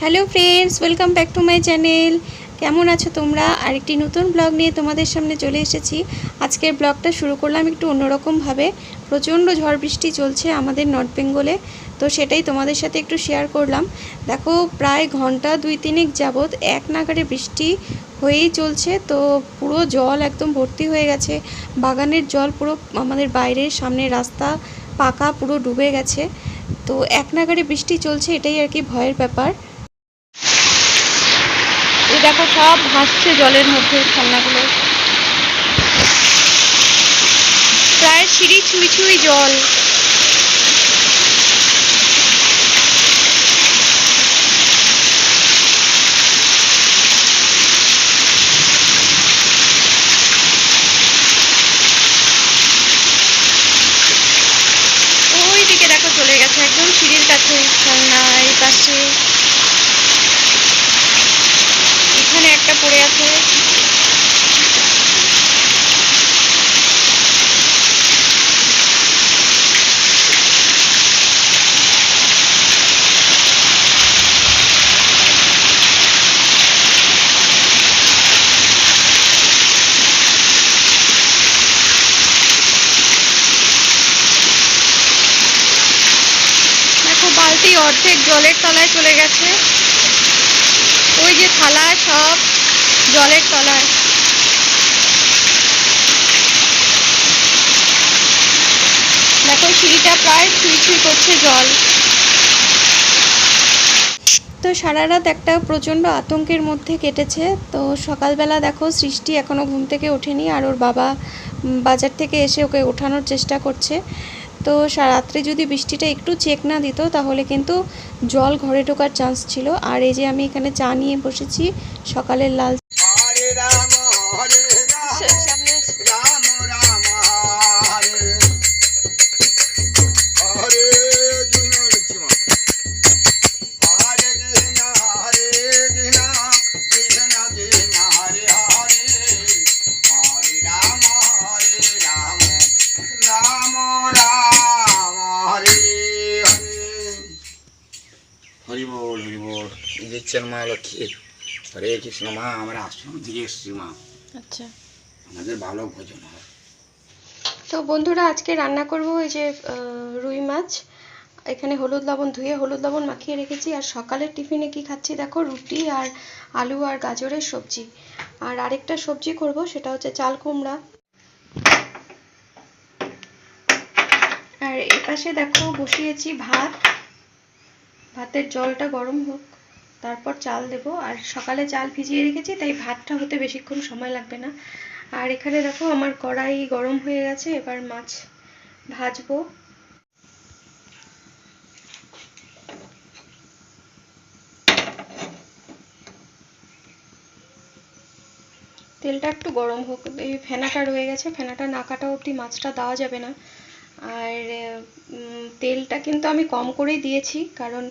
Hello friends welcome back to my channel কেমন আছো তোমরা? আরেকটি নতুন ব্লগ নিয়ে তোমাদের সামনে চলে এসেছি। আজকের ব্লগটা শুরু করলাম একটু অন্যরকমভাবে। প্রচণ্ড ঝড় বৃষ্টি চলছে আমাদের নর্থ বেঙ্গলে তো সেটাই তোমাদের সাথে একটু শেয়ার করলাম। দেখো, প্রায় ঘণ্টা দুই তিনেক যাবৎ এক নাগারে বৃষ্টি হয়েই চলছে। তো পুরো জল একদম ভর্তি হয়ে গেছে। বাগানের জল পুরো আমাদের বাইরের সামনে রাস্তা পাকা পুরো ডুবে গেছে। তো এক নাগারে বৃষ্টি চলছে, এটাই আর কি ভয়ের ব্যাপার। এই দেখো, সব ভাসছে জলের মধ্যে খেলনাগুলো। প্রায় সিঁড়ি ছুঁই ছুঁই জল ওই দিকে দেখো চলে গেছে কাছে খেলনা এই পাশে এখানে একটা পড়ে আছে দেখো বালতি অর্ধেক জলের তলায় চলে গেছে। ওই যে থালা সব জলের তলায়। দেখো, সিঁড়িটা প্রায় ছুঁই ছুঁই করছে জল। তো সারা রাত একটা প্রচণ্ড আতঙ্কের মধ্যে কেটেছে। তো সকালবেলা দেখো, সৃষ্টি এখনও ঘুম থেকে ওঠেনি আর ওর বাবা বাজার থেকে এসে ওকে ওঠানোর চেষ্টা করছে। তো রাত্রে যদি বৃষ্টিটা একটু চেক না দিত, তাহলে কিন্তু জল ঘরে ঢোকার চান্স ছিল। আর এই যে আমি এখানে চা নিয়ে বসেছি, সকালের লাল দিচ্ছেন মা লক্ষ্মী। হরে কৃষ্ণ মা আমরা আশ্রম থেকে এসছি মা। আচ্ছা। আমাদের ভালো ভোজন হয়। তো বন্ধুরা আজকে রান্না করব ওই যে রুই মাছ। এখানে হলুদ লবণ ধুয়ে হলুদ লবণ মাখিয়ে রেখেছি। আর সকালের টিফিনে কি খাচ্ছি দেখো রুটি আর আলু আর গাজরের সবজি। আর আরেকটা সবজি করব সেটা হচ্ছে চাল কুমড়া। আর এপাশে দেখো বসিয়েছি ভাত। ভাতের জলটা গরম হোক। তারপর চাল দেব। আর সকালে চাল ভিজিয়ে রেখেছি, তাই ভাতটা হতে বেশিক্ষণ সময় লাগবে না। আর এখানে দেখো আমার কড়াই গরম হয়ে গেছে, এবার মাছ ভাজবো। তেলটা একটু গরম হোক, এই ফেনাটা রয়ে গেছে, ফেনাটা না কাটা অবধি মাছটা দেওয়া যাবে না। আর তেলটা কিন্তু আমি কম করেই দিয়েছি, কারণ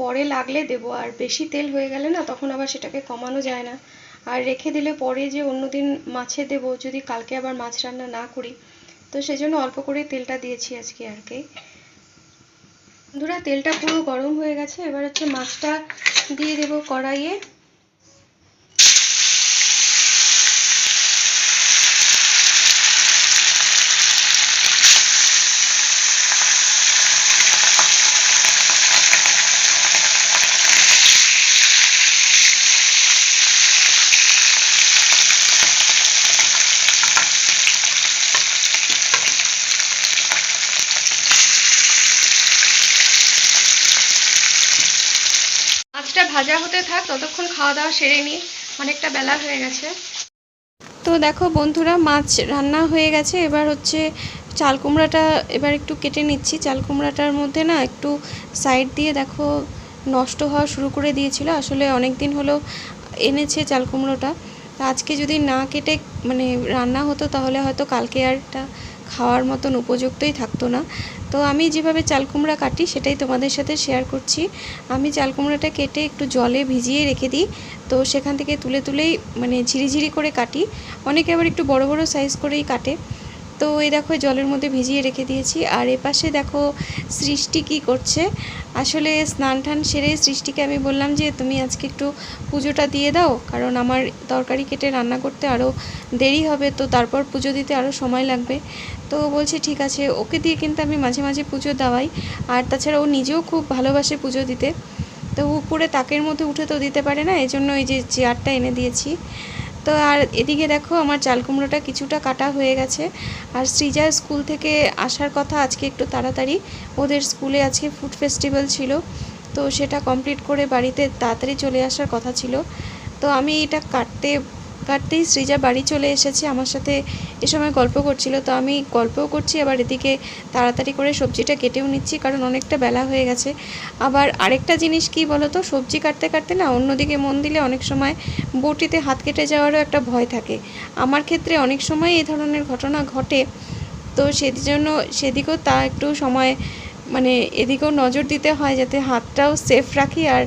পরে লাগলে দেবো, আর বেশি তেল হয়ে গেলে না তখন আবার সেটাকে কমানো যায় না। আর রেখে দিলে পরে যে অন্যদিন মাছে দেবো, যদি কালকে আবার মাছ রান্না না করি, তো সেজন্য অল্প করে তেলটা দিয়েছি আজকে আর কি। বন্ধুরা, তেলটা পুরো গরম হয়ে গেছে, এবার হচ্ছে মাছটা দিয়ে দেবো কড়াইয়ে। ভাজা হতে থাক, ততক্ষণ খাওয়া দাওয়া সেরে নিই অনেকটা বেলা হয়ে গেছে। তো দেখো বন্ধুরা, মাছ রান্না হয়ে গেছে। এবার হচ্ছে চাল কুমড়াটা এবার একটু কেটে নিচ্ছি। চাল কুমড়াটার মধ্যে না একটু সাইড দিয়ে দেখো নষ্ট হওয়া শুরু করে দিয়েছিল। আসলে অনেক দিন হলো এনেছে চাল কুমড়োটা। আজকে যদি না কেটে মানে রান্না হতো, তাহলে হয়তো কালকে আর এটা খাওয়ার মতন উপযুক্তই থাকতো না। তো আমি যেভাবে চাল কুমড়া কাটি সেটাই তোমাদের সাথে শেয়ার করছি। আমি চাল কুমড়াটা কেটে একটু জলে ভিজিয়ে রেখে দিই। তো সেখান থেকে তুলে তুলেই মানে ঝিরিঝিরি করে কাটি। অনেকে আবার একটু বড় বড় সাইজ করেই কাটে। তো এই দেখো জলের মধ্যে ভিজিয়ে রেখে দিয়েছি। আর এপাশে দেখো, সৃষ্টি কি করছে? আসলে স্নান টান সেরে সৃষ্টিকে আমি বললাম যে, তুমি আজকে একটু পুজোটা দিয়ে দাও, কারণ আমার তরকারি কেটে রান্না করতে আরও দেরি হবে, তো তারপর পুজো দিতে আরও সময় লাগবে। তো বলছে, ঠিক আছে। ওকে দিয়ে কিন্তু আমি মাঝে মাঝে পুজো দেওয়াই। আর তাছাড়া ও নিজেও খুব ভালোবাসে পুজো দিতে। তো উপরে তাকের মধ্যে উঠে তো দিতে পারে না এই জন্য এই যে চেয়ারটা এনে দিয়েছি। তো আর এদিকে দেখো আমার চাল কুমড়োটা কিছুটা কাটা হয়ে গেছে। আর সৃজা স্কুল থেকে আসার কথা আজকে একটু তাড়াতাড়ি। ওদের স্কুলে আজকে ফুড ফেস্টিভ্যাল ছিল। তো সেটা কমপ্লিট করে বাড়িতে তাড়াতাড়ি চলে আসার কথা ছিল। তো আমি এটা কাটতে কাটতেই সৃজা বাড়ি চলে এসেছে, আমার সাথে এ সময় গল্প করছিল। তো আমি গল্পও করছি আবার এদিকে তাড়াতাড়ি করে সবজিটা কেটেও নিচ্ছি, কারণ অনেকটা বেলা হয়ে গেছে। আবার আরেকটা জিনিস কি বলো তো সবজি কাটতে কাটতে না অন্যদিকে মন দিলে অনেক সময় বটিতে হাত কেটে যাওয়ারও একটা ভয় থাকে। আমার ক্ষেত্রে অনেক সময় এই ধরনের ঘটনা ঘটে। তো সেজন্য সেদিকেও তা একটু সময় মানে এদিকেও নজর দিতে হয়, যাতে হাতটাও সেফ রাখি আর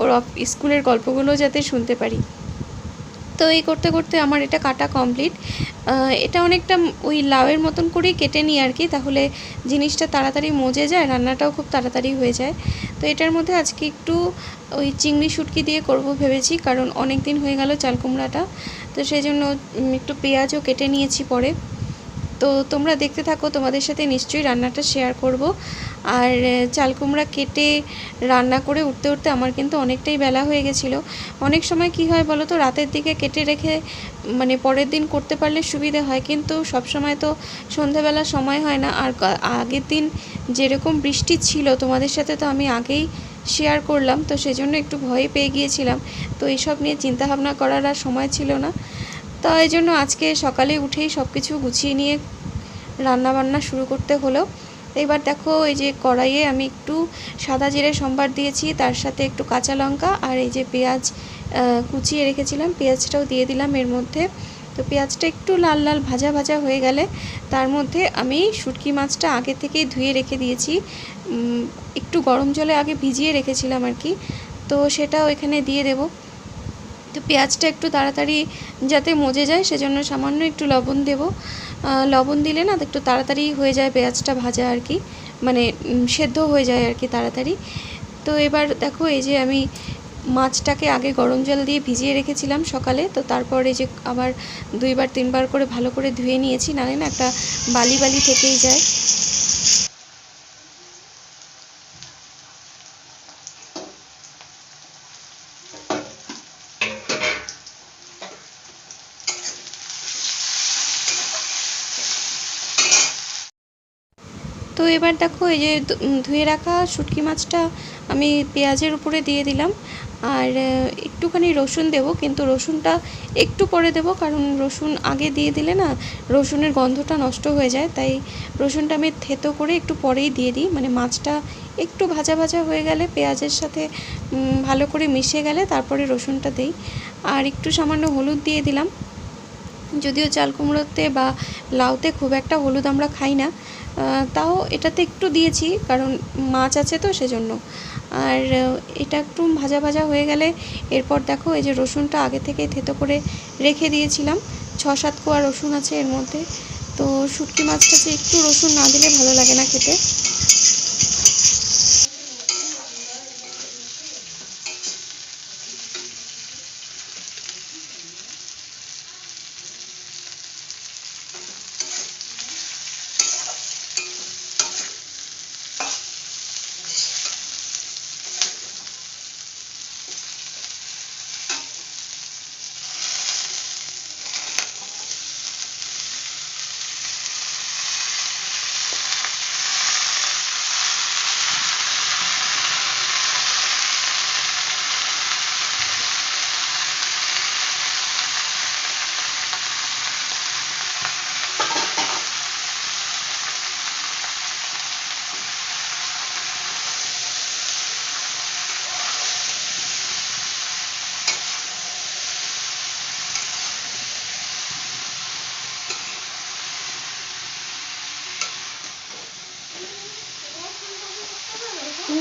ওর স্কুলের গল্পগুলো যাতে শুনতে পারি। তো এই করতে করতে আমার এটা কাটা কমপ্লিট এটা অনেকটা ওই লাউয়ের মতন করেই কেটে নিই আর কি, তাহলে জিনিসটা তাড়াতাড়ি মজে যায়, রান্নাটাও খুব তাড়াতাড়ি হয়ে যায়। তো এটার মধ্যে আজকে একটু ওই চিংড়ি শুটকি দিয়ে করব ভেবেছি, কারণ অনেক দিন হয়ে গেল চাল কুমড়াটা। তো সেই জন্য একটু পেঁয়াজও কেটে নিয়েছি পরে। তো তোমরা দেখতে থাকো, তোমাদের সাথে নিশ্চয়ই রান্নাটা শেয়ার করব। আর চাল কুমড়া কেটে রান্না করে উঠতে উঠতে আমার কিন্তু অনেকটাই বেলা হয়ে গেছিল। অনেক সময় কি হয় বলো তো, রাতের দিকে কেটে রেখে মানে পরের দিন করতে পারলে সুবিধে হয়, কিন্তু সব সময় তো সন্ধেবেলা সময় হয় না। আর আগের দিন যেরকম বৃষ্টি ছিল, তোমাদের সাথে তো আমি আগেই শেয়ার করলাম, তো সেজন্য একটু ভয় পেয়ে গিয়েছিলাম। তো এইসব নিয়ে চিন্তাভাবনা করার আর সময় ছিল না। তো এই জন্য আজকে সকালে উঠেই সব কিছু গুছিয়ে নিয়ে রান্না বান্না শুরু করতে হলো। এবার দেখো এই যে কড়াইয়ে আমি একটু সাদা জিরে সম্বার দিয়েছি, তার সাথে একটু কাঁচা লঙ্কা আর এই যে পেঁয়াজ কুচিয়ে রেখেছিলাম, পেঁয়াজটাও দিয়ে দিলাম এর মধ্যে। তো পেঁয়াজটা একটু লাল লাল ভাজা ভাজা হয়ে গেলে তার মধ্যে আমি শুটকি মাছটা আগে থেকেই ধুয়ে রেখে দিয়েছি। একটু গরম জলে আগে ভিজিয়ে রেখেছিলাম আর কি। তো সেটাও এখানে দিয়ে দেবো। তো পেঁয়াজটা একটু তাড়াতাড়ি যাতে মজে যায়, সেজন্য সামান্য একটু লবণ দেব। লবণ দিলে না একটু তাড়াতাড়ি হয়ে যায় পেঁয়াজটা ভাজা আর কি মানে সেদ্ধ হয়ে যায় আর কি তাড়াতাড়ি। তো এবার দেখো এই যে আমি মাছটাকে আগে গরম জল দিয়ে ভিজিয়ে রেখেছিলাম সকালে, তো তারপর এই যে আবার দুইবার, তিনবার করে ভালো করে ধুয়ে নিয়েছি, নাহলে না একটা বালি বালি থেকেই যায়। তো এবার দেখো এই যে ধুয়ে রাখা শুটকি মাছটা আমি পেঁয়াজের উপরে দিয়ে দিলাম। আর একটুখানি রসুন দেব, কিন্তু রসুনটা একটু পরে দেব, কারণ রসুন আগে দিয়ে দিলে না রসুনের গন্ধটা নষ্ট হয়ে যায়। তাই রসুনটা আমি থেতো করে একটু পরেই দিয়ে দিই। মানে মাছটা একটু ভাজা ভাজা হয়ে গেলে পেঁয়াজের সাথে ভালো করে মিশে গেলে তারপরে রসুনটা দিই। আর একটু সামান্য হলুদ দিয়ে দিলাম। যদিও চাল কুমড়োতে বা লাউতে খুব একটা হলুদ আমরা খাই না। তাও এটাতে একটু দিয়েছি, কারণ মাছ আছে তো সেজন্য। আর এটা একটু ভাজা ভাজা হয়ে গেলে এরপর দেখো এই যে রসুনটা আগে থেকে থেতো করে রেখে দিয়েছিলাম। ছ সাত কোয়া রসুন আছে এর মধ্যে। তো শুটকি মাছটাতে একটু রসুন না দিলে ভালো লাগে না খেতে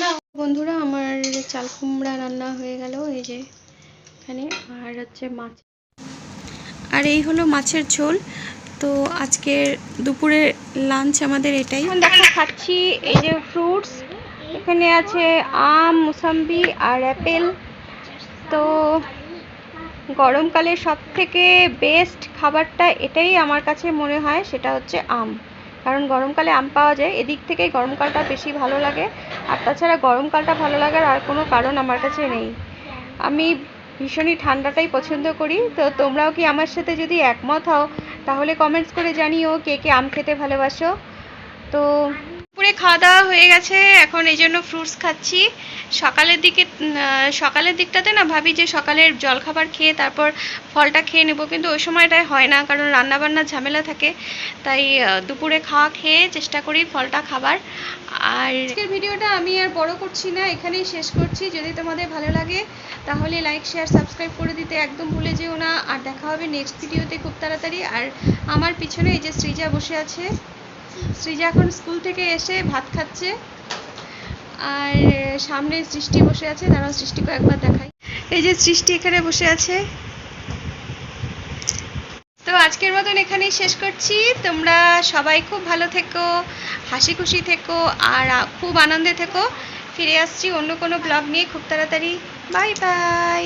না বন্ধুরা, আমার চাল কুমড়া রান্না হয়ে গেল, এই যে এখানে। আর হচ্ছে মাছ। আর এই হলো মাছের ঝোল। তো আজকের দুপুরের লাঞ্চ আমাদের এটাই। দেখো, খাচ্ছি এই যে ফ্রুটস এখানে আছে আম, মুসাম্বি আর অ্যাপেল তো গরমকালে সব থেকে বেস্ট খাবারটা এটাই আমার কাছে মনে হয়, সেটা হচ্ছে আম। কারণ গরমকালে আম পাওয়া যায়। এদিক থেকেই গরমকালটা বেশি ভালো লাগে। আর তাছাড়া গরমকালটা ভালো লাগার আর কোনো কারণ আমার কাছে নেই। আমি ভীষণই ঠান্ডাটাই পছন্দ করি। তো তোমরাও কি আমার সাথে যদি একমত হও, তাহলে কমেন্টস করে জানিও কে কে আম খেতে ভালোবাসো। তো দুপুরে খাওয়া দাওয়া হয়ে গেছে, এখন এই জন্য ফ্রুটস খাচ্ছি। সকালের দিকে সকালের দিকটাতে না ভাবি যে সকালের জলখাবার খেয়ে তারপর ফলটা খেয়ে নেব, কিন্তু ওই সময়টায় হয় না, কারণ রান্নাবান্নার ঝামেলা থাকে। তাই দুপুরে খাওয়া খেয়ে চেষ্টা করি ফলটা খাবার। আর আজকের ভিডিওটা আমি আর বড় করছি না, এখানেই শেষ করছি। যদি তোমাদের ভালো লাগে, তাহলে লাইক শেয়ার সাবস্ক্রাইব করে দিতে একদম ভুলে যেও না। আর দেখা হবে নেক্সট ভিডিওতে খুব তাড়াতাড়ি। আর আমার পিছনে এই যে সৃজা বসে আছে সৃজা এখন স্কুল থেকে এসে ভাত খাচ্ছে। আর সামনে সৃষ্টি বসে আছে, দাঁড়াও সৃষ্টিকে একবার দেখাই। এই যে সৃষ্টি এখানে বসে আছে। তো আজকের মতন এখানেই শেষ করছি। তোমরা সবাই খুব ভালো থেকো, হাসি খুশি থেকো, আর খুব আনন্দে থেকো। ফিরে আসছি অন্য কোনো ব্লগ নিয়ে খুব তাড়াতাড়ি। Bye bye.